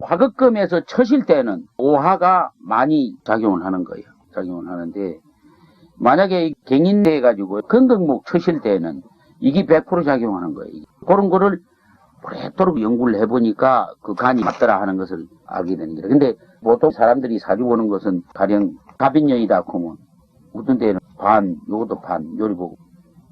화극금에서 쳐실 때는 오화가 많이 작용을 하는 거예요. 작용을 하는데 만약에 갱인돼 가지고 건강목 쳐실 때는 이게 100% 작용하는 거예요. 그런 거를 오랫도록 연구를 해보니까 그 간이 맞더라 하는 것을 알게 거예요. 근데 보통 사람들이 사주고 오는 것은 가령 갑인년이다 그러면 어떤 때는 반, 요것도 반, 요리 보고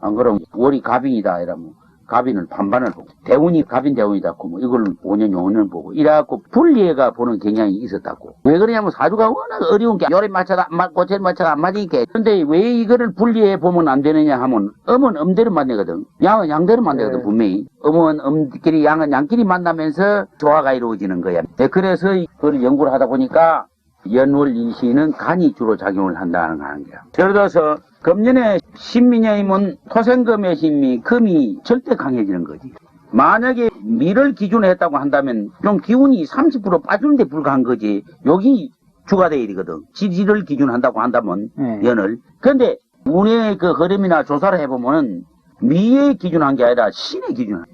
안 그러면 월이 갑인이다 이러면 갑인을 반반을 보고 대운이 갑인 대운이다 그러면 이걸 5년 5년 보고 이래갖고 분리해가 보는 경향이 있었다고. 왜 그러냐면 사주가 워낙 어려운 게 요리 맞춰가 안 맞고 제 맞춰가 안 맞으니까. 근데 왜 이거를 분리해 보면 안 되느냐 하면 음은 음대로 만나거든. 양은 양대로 만나거든 네. 분명히. 음은 음끼리 양은 양끼리 만나면서 조화가 이루어지는 거야. 네, 그래서 그걸 연구를 하다 보니까 연월 일시는 간이 주로 작용을 한다는 거야. 예를 들어서 금년에 신민여임은 토생금의 신미, 금이 절대 강해지는 거지. 만약에 미를 기준으로 했다고 한다면 좀 기운이 30% 빠지는데 불과한 거지. 여기 주가 돼야 되거든. 지지를 기준한다고 한다면 네. 연을. 근데 운의 그 흐름이나 조사를 해보면 미의 기준한 게 아니라 신의 기준.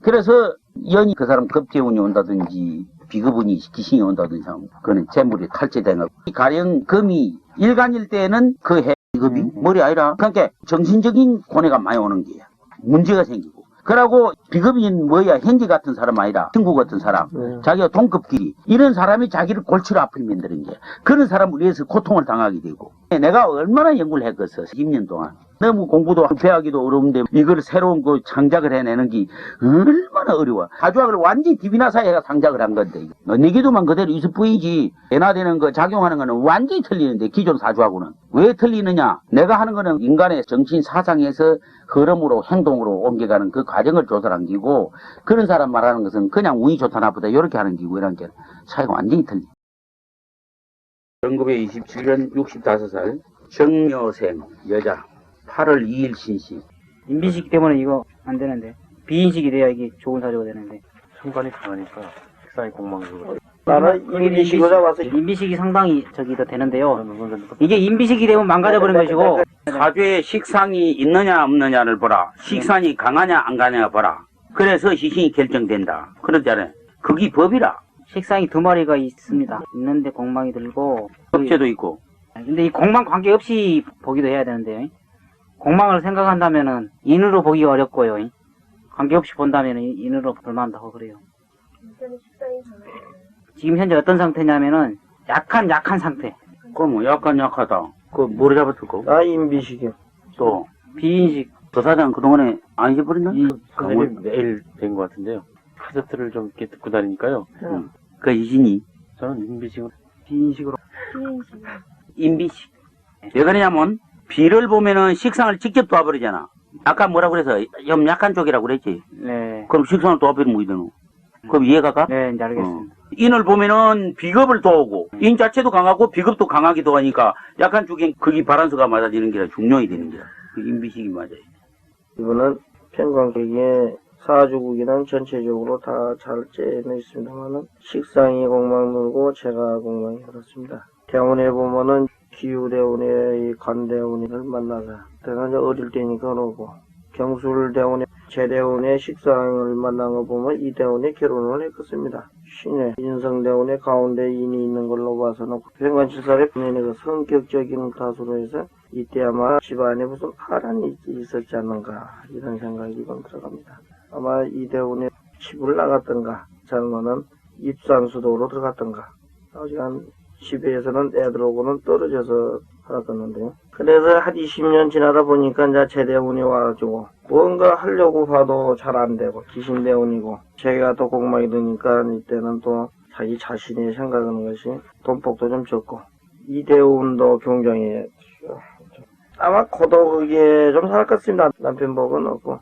그래서 연이 그 사람 급제운이 온다든지 비급운이 기신이 온다든지 하면 그거는 재물이 탈취되는 거. 가령 금이 일간일 때는 그 해, 비급이 음. 머리 아니라 그러니까 정신적인 고뇌가 많이 오는 게야. 문제가 생기고. 그러고 비급인 뭐야 행기 같은 사람 아니라 친구 같은 사람 네. 자기가 동급끼리 이런 사람이 자기를 골치로 아프게 만드는 게 그런 사람을 위해서 고통을 당하게 되고 내가 얼마나 연구를 했겠어 10년 동안 너무 공부도 배하기도 어려운데 이걸 새로운 그 창작을 해내는 게 얼마나 어려워. 사주학을 완전히 디비나사회가 창작을 한 건데 내기도만 그대로 있을 뿐이지 변화되는 거 작용하는 거는 완전히 틀리는데 기존 사주하고는. 왜 틀리느냐? 내가 하는 거는 인간의 정신 사상에서 흐름으로 행동으로 옮겨가는 그 과정을 조절한 기고 그런 사람 말하는 것은 그냥 운이 좋다 나쁘다 이렇게 하는 기고 이런 게 차이가 완전히 틀려 1927년 65살 정여생 여자 8월 2일 신시 인비식 때문에 이거 안 되는데. 비인식이 돼야 이게 좋은 사주가 되는데. 상관이 강하니까 식상이 공망으로. 나는 인비식으로 잡아서 인비식이 상당히 저기 더 되는데요. 이게 인비식이 되면 망가져버린 것이고. 사주에 식상이 있느냐 없느냐를 보라. 식상이 강하냐 안 강하냐 보라. 그래서 시신이 결정된다. 그러잖아요 그게 법이라. 식상이 두 마리가 있습니다. 있는데 공망이 들고. 법제도 있고. 근데 이 공망 관계없이 보기도 해야 되는데요. 공망을 생각한다면은 인으로 보기가 어렵고요. 관계없이 본다면은 인으로 볼만하다고 그래요. 지금 현재 어떤 상태냐면은 약한 약한 상태. 그럼 약간 약하다 그 뭐를 잡았을까 나 인비식이요. 또 비인식 그 사장 그동안에 안 잊어버렸나? 이 강원 매일 된 것 같은데요. 카세트를 좀 이렇게 듣고 다니니까요. 응. 그 이신이 저는 인비식은 비인식으로 인비식 왜 그러냐면 비를 보면은 식상을 직접 도와버리잖아 아까 뭐라 그래서 좀 약한 쪽이라고 그랬지 네. 그럼 식상을 도와버리면 뭐 되노 그럼 이해가 가? 네, 이제 알겠습니다. 인을 보면은 비급을 도우고 인 자체도 강하고 비급도 강하기도 하니까 약한 쪽엔 그게 바란스가 맞아지는 게 중요히 되는 거야 그 인비식이 맞아요 이거는 평광객의 사주국이는 전체적으로 다 잘 째는 있습니다만은 식상이 공망 놀고 제가 공망이 그렇습니다. 대운에 보면은 기후대운의 이 관대운을 만나서 이제 어릴 때니까 그러고 경술대운의 제대운의 식상을 만난 거 보면 이 대운에 결혼을 했겠습니다. 신의 인성대운의 가운데 인이 있는 걸로 봐서는 평관칠살의 본인의 그 성격적인 다수로 해서 이때 아마 집안에 무슨 파란이 있었지 않는가 이런 생각이 좀 들어갑니다. 아마 이대훈이 집을 나갔던가 잘못은 입산수도로 들어갔던가 아직 한 집에서는 애들하고는 떨어져서 살았었는데요. 그래서 한 20년 지나다 보니까 이제 제대운이 와가지고 뭔가 하려고 봐도 잘 안 되고 기신대운이고 제가 또 공망이 되니까 이때는 또 자기 자신이 생각하는 것이 돈복도 좀 적고 이 대운도 굉장히 아마 고독하게 좀 살았겠습니다. 남편 복은 없고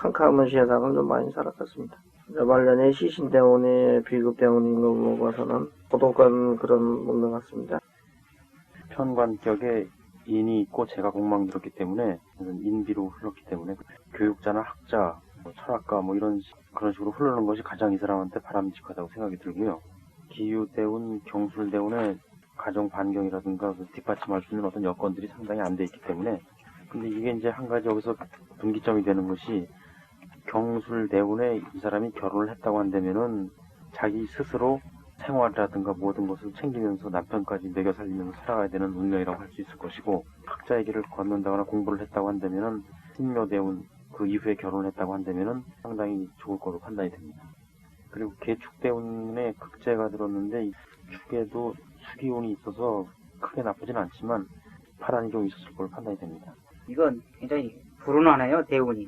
캄캄한 세상은 좀 많이 살았겠습니다. 말년에 시신 때문에 비급 때문인 거 보고서는 고독한 그런 것 같습니다. 편관격에 인이 있고 제가 공망이 들었기 때문에 인비로 흘렀기 때문에 교육자나 학자, 뭐 철학가 뭐 이런 식- 그런 식으로 흐르는 것이 가장 이 사람한테 바람직하다고 생각이 들고요. 기후대운, 경술대운의 가정 반경이라든가 그 뒷받침할 수 있는 어떤 여건들이 상당히 안 돼 있기 때문에 근데 이게 이제 한 가지 여기서 분기점이 되는 것이 경술대운에 이 사람이 결혼을 했다고 한다면은 자기 스스로 생활이라든가 모든 것을 챙기면서 남편까지 먹여 살리면서 살아가야 되는 운명이라고 할 수 있을 것이고 학자의 길을 걷는다거나 공부를 했다고 한다면은 신묘대운 그 이후에 결혼을 했다고 한다면은 상당히 좋을 거로 판단이 됩니다. 그리고 개축대운에 극제가 들었는데 이 축에도 수기운이 있어서 크게 나쁘진 않지만 파란이 좀 있었을 걸로 판단이 됩니다. 이건 굉장히 불운하네요, 대운이.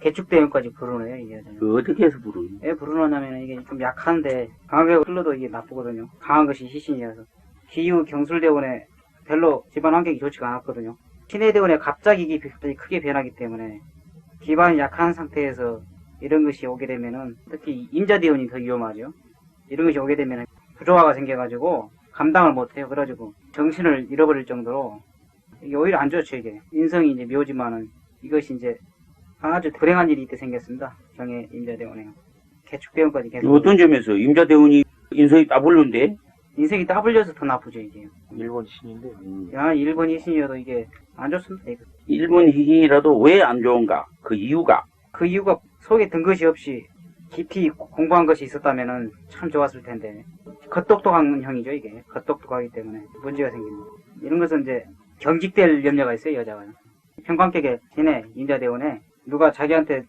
개축대운까지 불운해요, 이게. 그 어떻게 해서 부르니? 왜 불운하냐면 이게 좀 약한데 강하게 흘러도 이게 나쁘거든요. 강한 것이 희신이라서. 기후 경술대운에 별로 집안 환경이 좋지가 않았거든요. 신해대운에 갑자기 이게 갑자기 크게 변하기 때문에 기반이 약한 상태에서 이런 것이 오게 되면은 특히 임자대운이 더 위험하죠. 이런 것이 오게 되면은 부조화가 생겨가지고 감당을 못해요. 그래가지고 정신을 잃어버릴 정도로 이게 오히려 안 좋죠 이게 인성이 이제 묘지만은 이것이 이제 아주 불행한 일이 이때 생겼습니다. 경에 임자대운에 개축대운까지 계속 어떤 점에서 임자대운이 인성이 따블론데? 인생이 따블려서 더 나쁘죠 이게. 일본 신인데 야 일본 이신이어도 이게 안 좋습니다. 이거. 일본 희귀라도 왜 안 좋은가? 그 이유가 그 이유가 속에 든 것이 없이 깊이 공부한 것이 있었다면은 참 좋았을 텐데 겉똑똑한 형이죠 이게 겉똑똑하기 때문에 문제가 생깁니다. 이런 것은 이제 경직될 염려가 있어요 여자가 평관객의 신의 임자대원에 누가 자기한테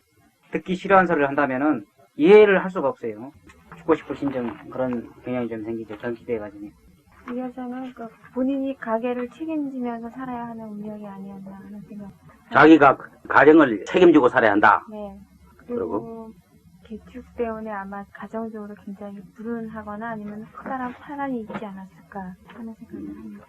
듣기 싫어하는 소리를 한다면은 이해를 할 수가 없어요. 죽고 싶을 심정 그런 경향이 좀 생기죠 경직돼가지고 이 여자는 그 본인이 가게를 책임지면서 살아야 하는 운명이 아니었나 하는 생각. 자기가 가정을 책임지고 살아야 한다. 네. 그리고? 그리고 개축 때문에 아마 가정적으로 굉장히 불운하거나 아니면 커다란 파란이 있지 않았을까 하는 생각을 합니다.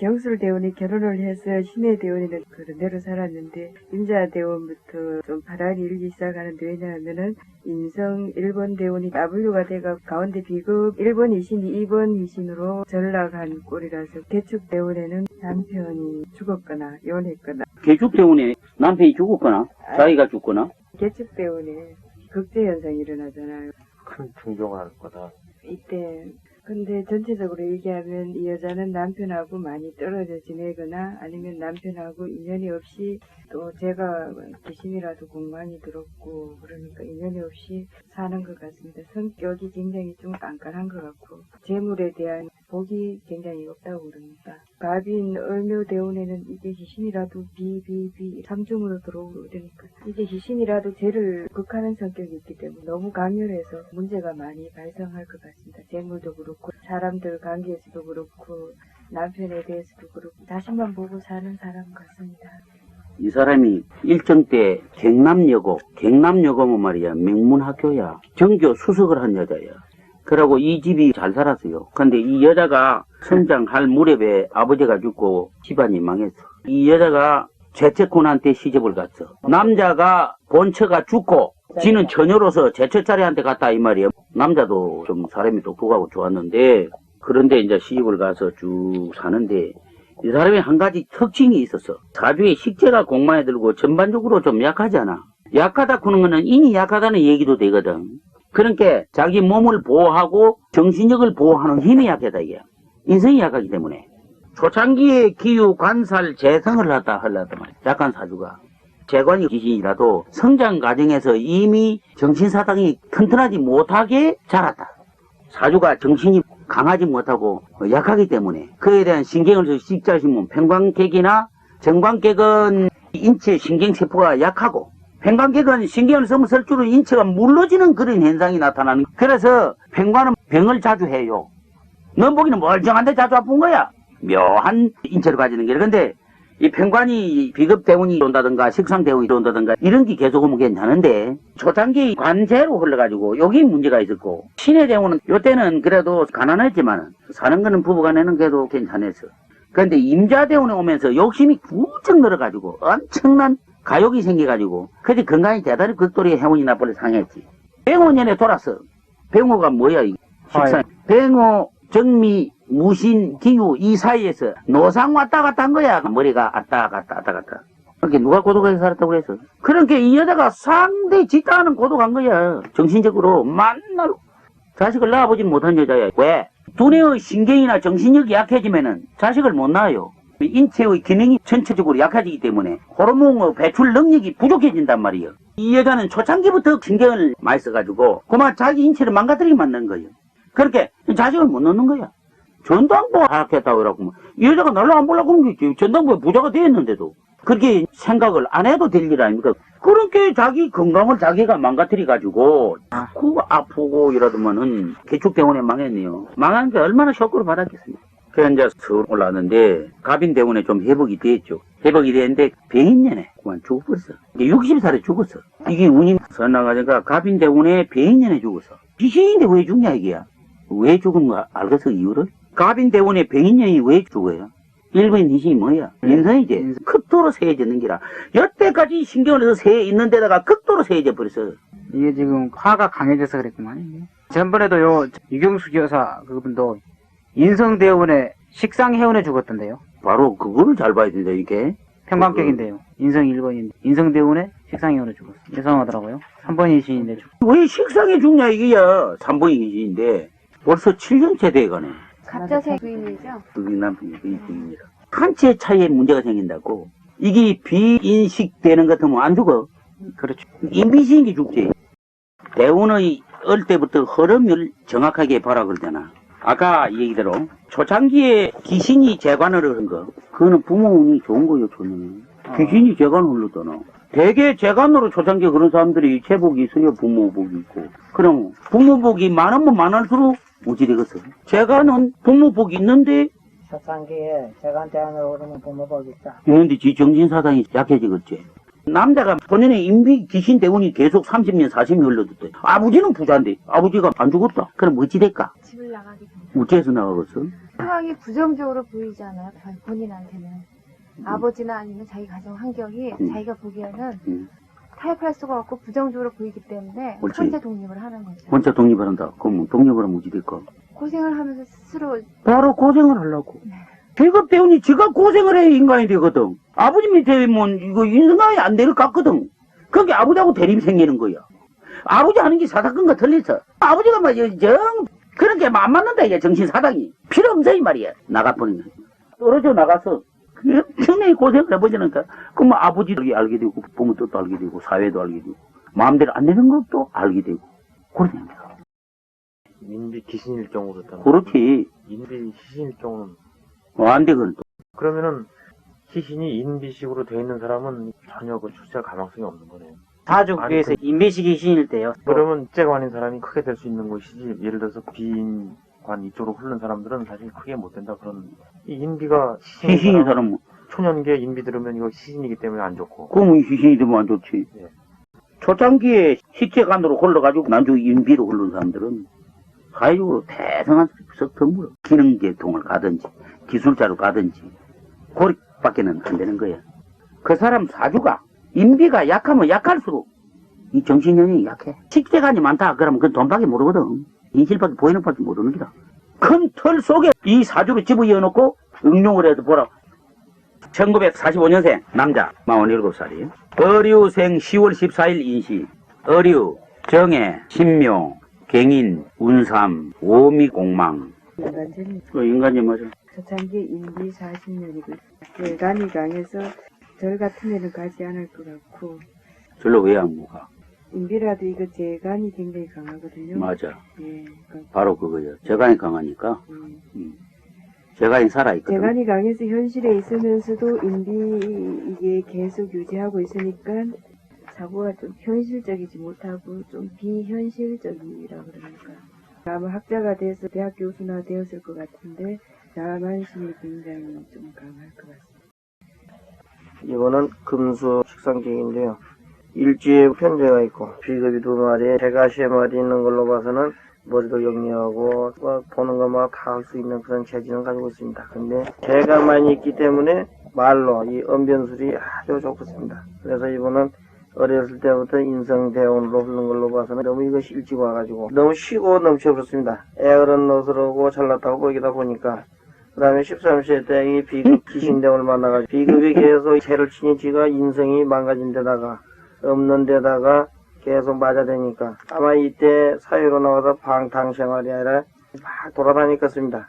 경술 대원이 결혼을 해서 신의 대원이는 그대로 살았는데 임자 대원부터 좀 바람이 일기 시작하는데 왜냐하면은 인성 1번 대원이 W가 돼가 가운데 비급 1번 이신이 2번 이신으로 전락한 꼴이라서 개축 대원에는 남편이 죽었거나 이혼했거나 개축대운에 남편이 죽었거나 자기가 죽거나 개축 대원에 극제 현상이 일어나잖아요. 큰 중병을 할 거다. 이때 근데 전체적으로 얘기하면 이 여자는 남편하고 많이 떨어져 지내거나 아니면 남편하고 인연이 없이 또 제가 귀신이라도 공간이 들었고 그러니까 인연이 없이 사는 것 같습니다. 성격이 굉장히 좀 깐깐한 것 같고 재물에 대한 복이 굉장히 없다고 그럽니다. 갑인 을묘 대운에는 이게 귀신이라도 비비비 삼중으로 들어오고 이러니까 이게 귀신이라도 죄를 극하는 성격이 있기 때문에 너무 강렬해서 문제가 많이 발생할 것 같습니다. 재물도 그렇고 사람들 관계에서도 그렇고 남편에 대해서도 그렇고 자신만 보고 사는 사람 같습니다. 이 사람이 일정 때 경남여고, 경남여고면 말이야, 명문학교야. 정교 수석을 한 여자야. 그러고 이 집이 잘 살았어요. 근데 이 여자가 성장할 무렵에 아버지가 죽고 집안이 망했어. 이 여자가 재채꾼한테 시집을 갔어. 남자가 본처가 죽고 지는 처녀로서 제처자리한테 갔다 이 말이에요. 남자도 좀 사람이 똑똑하고 좋았는데 그런데 이제 시집을 가서 쭉 사는데 이 사람이 한 가지 특징이 있었어. 사주에 식재가 공만에 들고 전반적으로 좀 약하잖아. 약하다 그는 거는 인이 약하다는 얘기도 되거든. 그러니까 자기 몸을 보호하고 정신력을 보호하는 힘이 약하다 이게. 인성이 약하기 때문에. 초창기에 기후, 관살, 재성을 하다 말이야. 약한 사주가. 재관이 귀신이라도 성장 과정에서 이미 정신사당이 튼튼하지 못하게 자랐다. 사주가 정신이 강하지 못하고 약하기 때문에 그에 대한 신경을 식자시면 평광객이나 정광객은 인체 신경세포가 약하고 평광객은 신경을 쓰면 쓸수록 인체가 물러지는 그런 현상이 나타나는 그래서 평광은 병을 자주 해요. 넌 보기는 멀쩡한데 자주 아픈 거야. 묘한 인체를 가지는 게 근데 이 평관이 비급 대운이 온다든가 식상 대운이 온다든가 이런 게 계속 오면 괜찮은데 초창기 관제로 흘러가지고 여기 문제가 있었고 신의 대운은 요때는 그래도 가난했지만 사는 거는 부부간에는 그래도 괜찮았어. 그런데 임자 대운에 오면서 욕심이 부쩍 늘어가지고 엄청난 가욕이 생겨가지고 그지 건강이 대단히 극도리 해운이 나빠를 상했지. 병호년에 돌았어. 병호가 뭐야 이 식상. 병호 정미 무신, 기후 이 사이에서 노상 왔다 갔다 한 거야. 머리가 왔다 갔다 왔다 갔다. 그렇게 누가 고독하게 살았다고 그랬어? 그러니까 이 여자가 상당히 짓다하는 고독한 거야. 정신적으로 만날 자식을 낳아보지 못한 여자야. 왜? 두뇌의 신경이나 정신력이 약해지면은 자식을 못 낳아요. 인체의 기능이 전체적으로 약해지기 때문에 호르몬의 배출 능력이 부족해진단 말이에요. 이 여자는 초창기부터 신경을 많이 써가지고 그만 자기 인체를 망가뜨리게 만든 거예요. 그렇게 자식을 못 넣는 거야. 전당포 하겠다고 그러고 뭐. 이 여자가 날라 안 보려고 그런 게 있지. 전당포에 부자가 되었는데도. 그렇게 생각을 안 해도 될 일 아닙니까? 그렇게 자기 건강을 자기가 망가뜨려 가지고 자꾸 아프고 이러더만은 개축대원에 망했네요. 망한 게 얼마나 쇼크를 받았겠습니까? 그래 이제 서울 올라왔는데 가빈대원에 좀 회복이 됐죠. 회복이 됐는데 병인년에 그만 죽어버렸어. 60살에 죽었어. 이게 운이 선나가니까 가빈대원에 병인년에 죽었어. 귀신인데 왜 죽냐 이게야. 왜 죽은 거 알겠어 이유를? 가빈대원에 병인년이 왜 죽어요? 일본 인신이 뭐야? 인성이지. 극도로 세해지는 기라. 여태까지 신경을 해서 세해 있는 데다가 극도로 세해져 버렸어. 이게 지금 화가 강해져서 그랬구만. 이게. 전번에도 요 유경수 여사 그분도 인성대원에 식상해운에 죽었던데요. 바로 그거를 잘 봐야 된다 이게. 평강격인데요. 인성 1번인 인성대원에 식상해운에 죽었어. 이상하더라고요. 3번 인신인데 죽. 왜 식상에 죽냐 이게야. 삼번이 인신인데 벌써 7년째 돼가네. 가짜세 부인이죠? 그게 남편이 그 인식입니다. 한채 차이에 문제가 생긴다고. 이게 비인식되는 것 같으면 안 죽어. 그렇죠. 인비신이 죽지. 대운의 어릴 때부터 흐름을 정확하게 봐라 그러잖아. 아까 얘기대로 초창기에 귀신이 재관을 한 거, 그거는 부모 운이 좋은 거요, 저는. 귀신이 재관을 흘렀잖아. 대개 재관으로 초창기에 그런 사람들이 체복이 있어요, 부모복이 있고. 그럼 부모복이 많으면 많을수록 되겠어. 재관은 부모복이 있는데, 초창기에 제간테 안으로 오르면 부모복 있다. 있는데 지 정신사상이 약해지겠지. 남자가 본인의 인비 귀신 대운이 계속 30년, 40년 흘러줬대. 아버지는 부자인데, 아버지가 안 죽었다. 그럼 어찌 될까? 집을 나가게 됩니다. 어째서 나가겠어? 상황이 부정적으로 보이잖아요. 본인한테는. 아버지나 아니면 자기 가정 환경이 음. 자기가 보기에는 음. 타협할 수가 없고 부정적으로 보이기 때문에 옳지. 혼자 독립을 하는 거죠. 혼자 독립을 한다. 그럼 독립을 하면 어찌 될까? 고생을 하면서 스스로 바로 고생을 하려고. 직업 대운이 지가 고생을 해 인간이 되거든. 아버지 밑에 뭐 이거 인생이 안 될 것 같거든. 그게 아버지하고 대립이 생기는 거야. 아버지 하는 게 사사건과 틀렸어. 아버지가 막 정, 그런 게 안 맞는다 이게 정신 사당이. 필요 없어 이 말이야. 나가버리는 거야. 떨어져 나가서 굉장히 고생을 해보자니까 그럼 아버지도 알게 되고 부모 뜻도 알게 되고 사회도 알게 되고 마음대로 안 되는 것도 알게 되고 그러는 거야. 인비 귀신일 경우로 따 그렇지. 인비 시신일 경우는 어, 안 되거든. 그러면은 시신이 인비식으로 돼 있는 사람은 전혀 그 출세할 가망성이 없는 거네요. 사주에서 인비식이 신일 때요. 그러면 째관인 사람이 크게 될 수 있는 것이지 예를 들어서 비인 관 이쪽으로 흐르는 사람들은 사실 크게 못 된다 그런 이 인비가 시신인 시신인 사람 사람은 초년기에 인비 들으면 이거 시신이기 때문에 안 좋고 그러면 시신이 되면 안 좋지. 예. 초창기에 시체관으로 흘러가지고 나중에 인비로 흐르는 사람들은 사회적으로 대성한 썩 드물어. 기능계통을 가든지 기술자로 가든지 고립밖에는 안 되는 거야. 그 사람 사주가 인비가 약하면 약할수록 이 정신력이 약해. 식재관이 많다 그러면 그건 돈밖에 모르거든. 인실밖에 보이는 밖에 모르는 기다. 큰 틀 속에 이 사주를 집어넣어놓고 응용을 해서 보라. 1945년생 남자 47살이에요. 어류생 10월 14일 인시 어류 정해 신묘 갱인 운삼 오미 공망 인간전이 그 인간이 맞아. 초창기 인비 40년이고 대간이 강해서 절 같은 애는 가지 않을 것 같고 절로 왜 안 가? 인비라도 이거 재간이 굉장히 강하거든요. 맞아. 예, 그, 바로 그거예요. 재간이 강하니까 음. 음. 재간이 살아있거든. 재간이 강해서 현실에 있으면서도 인비 이게 계속 유지하고 있으니까 사고가 좀 현실적이지 못하고 좀 비현실적이라 그러니까 아마 학자가 돼서 대학 교수나 되었을 것 같은데 자만심이 굉장히 좀 강할 것 같습니다. 이거는 금수 식상객인데요. 일지에 편제가 있고 비급이 두 마리, 개가 세 마리 있는 걸로 봐서는 머리도 영리하고 뭐 보는 것마다 다 할 수 있는 그런 재질은 가지고 있습니다. 근데 개가 많이 있기 때문에 말로 이 언변술이 아주 좋습니다. 그래서 이분은 어렸을 때부터 인성 대원으로 흐른 걸로 봐서는 너무 이것이 일찍 와가지고 너무 쉬고 넘쳐버렸습니다. 애어른 노스러고 잘났다고 보이다 보니까 그 다음에 13세 때 이 비급 귀신대원을 만나가지고 비급이 계속 죄를 치니 지가 인성이 망가진 데다가 없는 데다가 계속 맞아대니까 아마 이때 사회로 나와서 방탕 생활이 아니라 막 돌아다니겠습니다.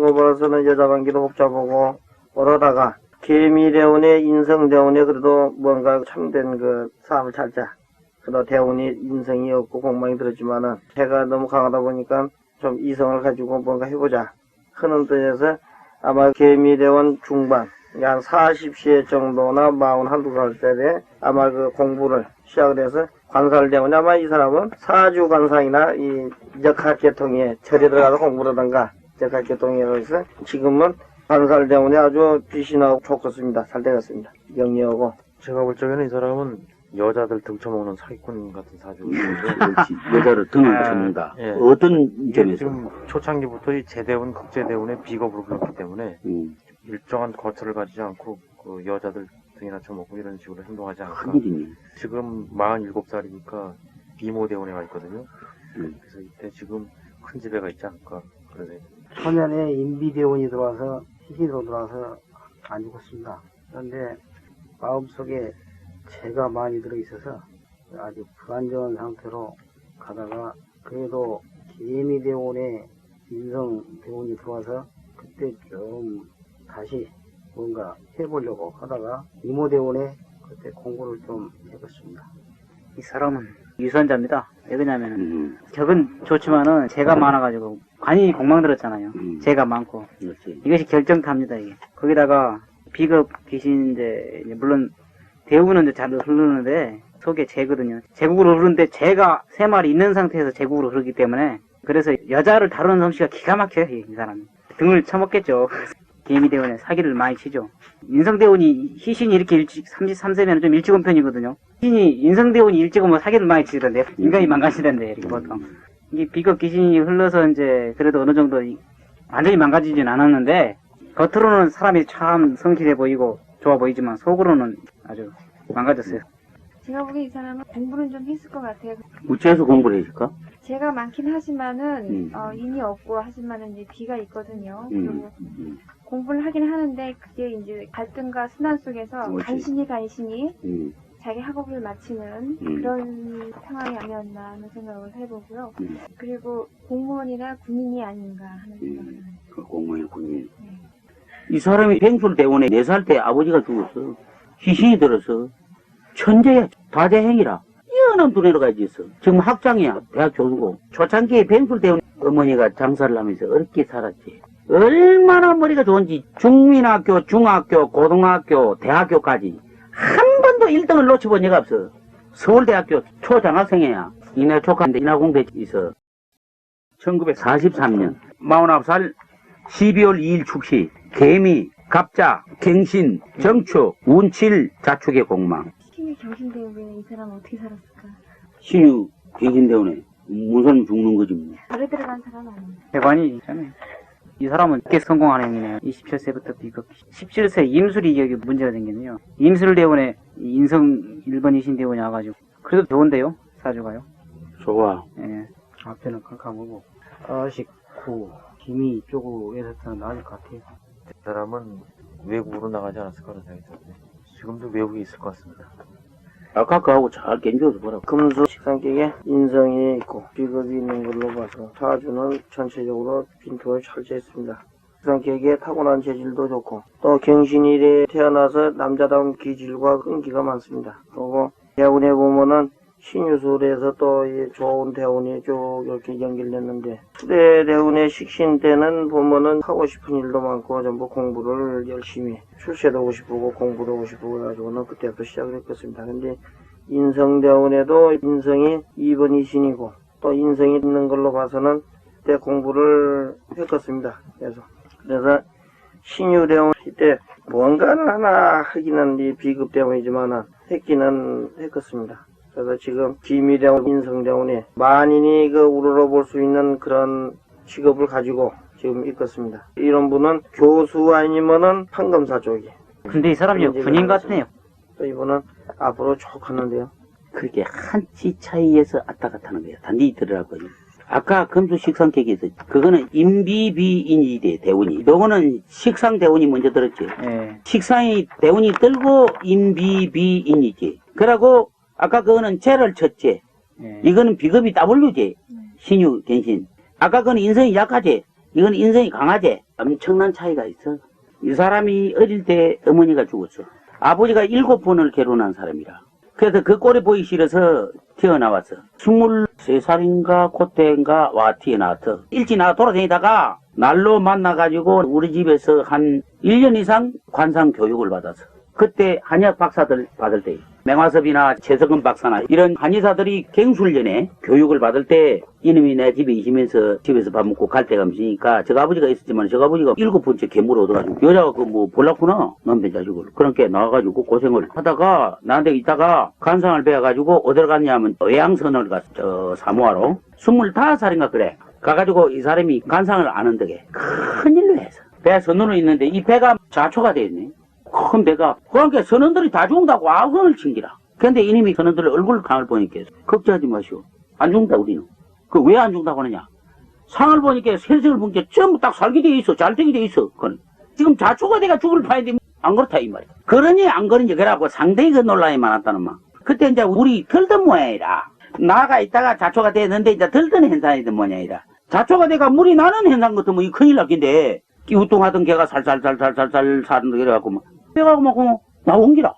거 보아서는 여자 관계도 복잡하고 그러다가 개미대원의 인성대원에 그래도 뭔가 참된 그 싸움을 찾자. 그래도 대원이 인성이 없고 공망이 들었지만은 해가 너무 강하다 보니까 좀 이성을 가지고 뭔가 해보자 하는 뜻에서 아마 개미대원 중반 한 40세 정도나 41, 2살 때 아마 그 공부를 시작을 해서 관살대원이 아마 이 사람은 사주 관상이나 이 역학계통에 절에 들어가서 공부를 하던가 역학계통이라고 해서 지금은 관살대원이 아주 귀신하고 좋겠습니다. 잘 되겠습니다. 영리하고 제가 볼 적에는 이 사람은 여자들 등쳐먹는 사기꾼 같은 그렇지. 여자를 등을 아, 쳐는다. 예. 어떤 이게 점에서? 지금 초창기부터 이 제대운 극제대운의 비겁으로 흘렀기 때문에 음, 일정한 거처를 가지지 않고 그 여자들 등이나 쳐먹고 이런 식으로 행동하지 않을까. 큰일이네. 지금 47살이니까 비모대원에 가 있거든요. 음. 그래서 이때 지금 큰 지배가 있지 않을까. 그러네. 초년에 인비대원이 들어와서 희신으로 들어와서 안 죽었습니다. 그런데 마음속에 재가 많이 들어있어서 아주 불안정한 상태로 가다가 그래도 개미대원에 인성대원이 들어와서 그때 좀 다시 뭔가 해보려고 하다가 이모대원에 그때 공부를 좀 해봤습니다. 이 사람은 유선자입니다. 왜 그러냐면은 음, 적은 좋지만은 죄가 많아가지고 관이 공망 들었잖아요. 음. 죄가 많고 그렇지. 이것이 결정탑니다 이게. 거기다가 비겁 귀신인데 이제 물론 대우는 잘 흐르는데 속에 재거든요. 제국으로 흐르는데 재가 세 마리 있는 상태에서 제국으로 흐르기 때문에 그래서 여자를 다루는 솜씨가 기가 막혀요 이, 이 사람이. 등을 쳐먹겠죠. 개미대원에 사기를 많이 치죠. 인성대원이 희신이 이렇게 일찍 33세면 좀 일찍 온 편이거든요. 희신이 인성대원이 일찍 오면 사기를 많이 치던데 인간이 망가지던데 이렇게 보통. 이게 비겁 귀신이 흘러서 이제 그래도 어느 정도 이- 완전히 망가지진 않았는데 겉으로는 사람이 참 성실해 보이고 좋아 보이지만 속으로는 아주 망가졌어요. 제가 보기엔 이 사람은 공부는 좀 했을 것 같아요. 우체에서 공부를 했을까? 제가 많긴 하지만은 음. 어, 인이 없고 하지만은 이제 비가 있거든요. 음. 그리고 음. 공부를 하긴 하는데 그게 이제 갈등과 순환 속에서 그렇지. 간신히 간신히 음, 자기 학업을 마치는 음. 그런 상황이 아니었나 하는 생각을 해보고요. 음. 그리고 공무원이나 군인이 아닌가 하는 생각을 음. 그 공무원 군인. 네. 이 사람이 뱅술대원에 4살 때 아버지가 죽었어. 희신이 들어서. 천재야. 다재행이라. 뛰어난 두뇌로 가지고 있어. 지금 학장이야. 대학 교수고. 초창기에 뱅술 대원 어머니가 장사를 하면서 어렵게 살았지. 얼마나 머리가 좋은지 중민학교, 중학교, 고등학교, 대학교까지 한 번도 1등을 놓쳐본 적가 없어. 서울대학교 초장학생이야. 이내 조카인데 인하공대 있어. 1943년 49살 12월 2일 축시 개미, 갑자, 갱신, 정축, 운칠, 자축의 공망 신이 경신대우에 이 사람은 어떻게 살았을까? 신유 갱신대원에 문선 죽는 거지 뭐. 절에 들어간 사람 아니에요. 대관이 있잖아요. 이 사람은 꽤 성공한 행위네요. 27세부터 비겁. 17세 임술이 여기 문제가 생겼네요. 임술대원에 인성 1번이신 대원이 와가지고. 그래도 좋은데요? 사주가요. 좋아 예. 앞에는 캄캄 하고 아식 구 김이 쪽으로에서는 나을 것 같아요. 이 사람은 외국으로 나가지 않았을까 하는 생각이 드는데 지금도 외국에 있을 것 같습니다. 아까 그하고 잘 견줘서 보라고 금수 식상격에 인성이 있고 비겁이 있는 걸로 봐서 사주는 전체적으로 빈투가 철저했습니다. 식상격에 타고난 재질도 좋고 또 경신일에 태어나서 남자다운 기질과 끈기가 많습니다. 그리고 대운에 보면은 신유술에서 또이 좋은 대운이 쭉 이렇게 연결됐는데 수대 대운의 식신 때는 보면은 하고 싶은 일도 많고 전부 공부를 열심히 출세도 하고 싶고 공부도 하고 싶고 해가지고는 그때부터 시작을 했겠습니다. 근데 인성대원에도 인성이 2번 이 신이고 또 인성이 있는 걸로 봐서는 그때 공부를 했겠습니다. 그래서 그래서 신유대원 때 뭔가를 하나 하기는 이 비급 때문이지만은 했기는 했겠습니다. 그래서 지금 기미대원, 인성대원이 만인이 그 우러러볼 수 있는 그런 직업을 가지고 지금 있겠습니다. 이런 분은 교수 아니면은 판검사 쪽이. 근데 이 사람이 군인 같네요. 또 이분은 앞으로 쭉 하는데요. 그렇게 한치 차이에서 왔다 갔다 하는 거야 단디 들으라고 아까 금수 식상객에서 그거는 임비비인이 돼 대운이 너거는 식상 대운이 먼저 들었지 예. 식상이 대운이 들고 임비비인이지 그러고 아까 그거는 죄를 쳤지 예. 이거는 비급이 W지 신유 갱신 아까 그건 인성이 약하지 이건 인성이 강하지 엄청난 차이가 있어 이 사람이 어릴 때 어머니가 죽었어 아버지가 일곱 번을 결혼한 사람이라 그래서 그 꼴이 보기 싫어서 튀어나왔어. 23살인가 그때인가 와 튀어나왔어. 일찍 나가 돌아다니다가 날로 만나가지고 우리 집에서 한 1년 이상 관상 교육을 받았어. 그때 한의학 박사들 받을 때 맹화섭이나 최석은 박사나 이런 한의사들이 갱술련에 교육을 받을 때 이놈이 내 집에 있으면서 집에서 밥 먹고 갈 데가 없으니까 저 아버지가 있었지만 저 아버지가 일곱 번째 괴물 얻어가지고 여자가 그뭐 볼랐구나 남편 자식을. 그렇게 나와가지고 고생을 하다가 나한테 있다가 간상을 배워가지고 어디로 갔냐면 외양선을 갔어 저 사모하러 25살인가 그래. 가가지고 이 사람이 간상을 아는 덕에 큰일로 해서. 배 선원으로 있는데 이 배가 자초가 돼 있네 큰 배가 그러니까 선원들이 다 죽는다고 아우성을 친기라. 근데 이놈이 선원들의 얼굴 강을 보니까 걱정하지 마시오. 안 죽는다 우리는. 그 왜 안 죽는다고 하느냐? 상을 보니까 세상을 보니까 전부 딱 살게 돼 있어. 잘 되게 돼 있어 그건. 지금 자초가 돼가 죽을 판인데 안 그렇다 이 말이야. 그러니 안 그러니 그래갖고 상당히 그 논란이 많았다는 말. 그때 이제 우리 들던 모양이라. 나가 있다가 자초가 됐는데 이제 들던 현상이던 모양이라. 자초가 돼가 물이 나는 현상 같으면 이 큰일 났긴데. 끼우뚱하던 개가 살살살살살살 사는 거 이래갖고 막 빼가고 막 나온 기라.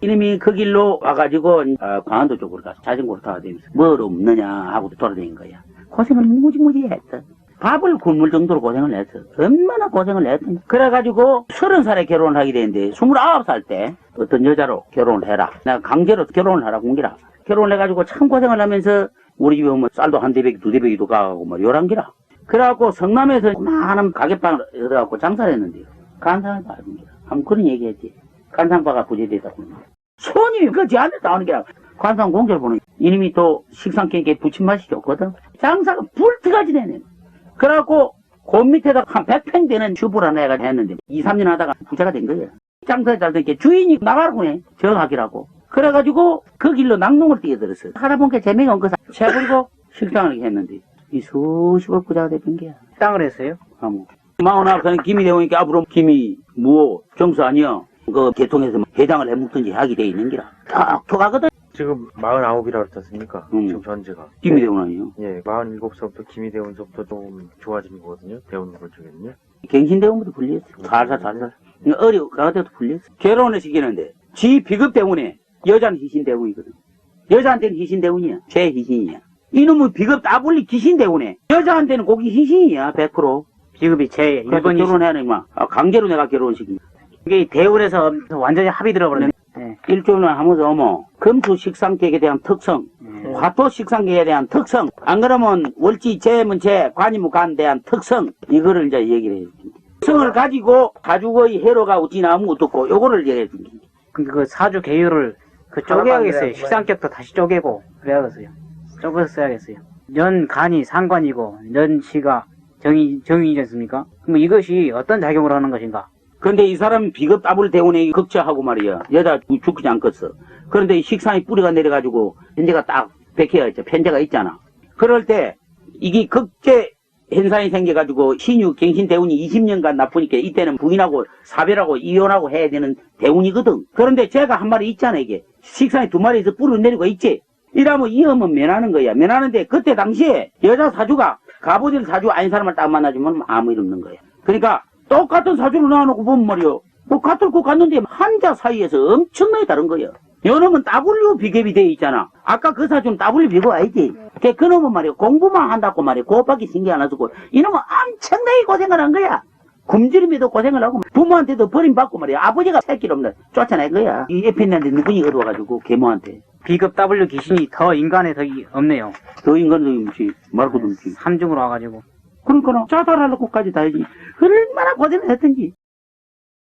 이놈이 그 길로 와가지고 어, 광안도 쪽으로 가서 자전거를 타고 다니면서 뭘 없느냐 하고 돌아다닌 거야. 고생을 무지무지 했어. 밥을 굶을 정도로 고생을 했어. 얼마나 고생을 했더니 그래가지고 서른 살에 결혼을 하게 되는데 스물아홉 살 때 어떤 여자로 결혼을 해라. 내가 강제로 결혼을 하라 공기라. 결혼을 해가지고 참 고생을 하면서 우리 집에 오면 쌀도 한 대배기 두 대배기도 가고 뭐 요란 기라. 그래갖고 성남에서 많은 가게방을 얻어갖고 장사를 했는데요. 간상을 봐야 됩니다 한번 그런 얘기했지. 간상바가 부재되다고 손님이 그 제안을 나오는 게 아니라 관상 공제를 보는 이놈이 또 식상객에 부친 맛이 좋거든. 장사가 불트가지 되네. 그래갖고 그 밑에다 한 100평 되는 슈퍼를 하나 해가 했는데 2, 3년 하다가 부자가 된 거예요. 장사 잘 되니까 주인이 나가라고 해. 정하기라고. 그래가지고 그 길로 낙농을 뛰어들었어요. 하다 보니까 재미가 온 거사 채버리고 식당을 했는데 이 수십억 부자가 됐던 게야. 땅을 했어요. 아무 마흔아홉 김이 되오니까 앞으로 김이 무어 정수 아니여 그 개통해서 회장을 해먹든지 하게 돼 있는 기라 톡톡 하거든 지금 49이라 그랬지 않습니까? 음. 지금 현재가. 김이 되오 아니요 예, 47살부터 김이 대운서부터 좀 좋아지는 거거든요. 대운 걸 중에는요. 갱신대원부터 불렸어. 살살 살살. 어려 가다도 불렸어. 결혼을 시키는데 지 비급 때문에 여자는 희신대운이거든. 여자한테는 희신대운이야. 제 희신이야. 이놈은 비급 따블리 귀신대운에 여자한테는 거기 희신이야 100%. 비급이 제 그래서 1번이 결혼해야 막 아, 강제로 내가 결혼시킨. 이게 대운에서 완전히 합이 들어버렸네. 네. 일조는 하면서 어머 금수 식상객에 대한 특성, 네. 화토 식상객에 대한 특성, 안 그러면 월지 재면 재, 관이무 간에 대한 특성 이거를 이제 얘기를 해요. 특성을 가지고 가죽의 해로가 지나면 어떻고 요거를 얘기해 준 거지. 근데 그 사주 계율을 그 쪼개야겠어요. 식상격도 다시 쪼개고 그래야겠어요. 쪼개서 써야겠어요. 년 간이 상관이고 년 시가 정이 정이지 않습니까? 그럼 이것이 어떤 작용을 하는 것인가? 그런데 이 사람은 비급 따블 대운에 극처하고 말이야. 여자 죽지 않겠어. 그런데 이 식상이 뿌리가 내려가지고 편제가 딱 백해가 있죠. 편제가 있잖아. 그럴 때 이게 극제 현상이 생겨가지고 신유 갱신 대운이 20년간 나쁘니까 이때는 부인하고 사별하고 이혼하고 해야 되는 대운이거든. 그런데 제가 한 마리 있잖아 이게. 식상이 두 마리에서 뿌리 내리고 있지. 이러면 이혼은 면하는 거야. 면하는데 그때 당시에 여자 사주가 갑오질 사주 아닌 사람을 딱 만나주면 아무 일 없는 거야. 그러니까 똑같은 사주를 놔놓고 보면 말이요. 뭐 같을 것 같는데 한자 사이에서 엄청나게 다른 거야. 요놈은 W 비ገብ이 돼 있잖아. 아까 그 사주는 W 비급 아니지. 그 그놈은 말이야. 공부만 한다고 말이야. 그것밖에 신경 안 쓰고. 이놈은 엄청나게 고생을 한 거야. 굶주림에도 고생을 하고 부모한테도 버림받고 말이야. 아버지가 새끼를 없는 쫓아낼 거야. 이 에피한테 누군이 얻어와가지고 계모한테. 비급 W 귀신이 더 인간에 더 이- 없네요. 더 인간도 없지. 말고도 없지. 삼중으로 와가지고. 그러니까 자살하려고까지 다 해지. 얼마나 고생을 했던지.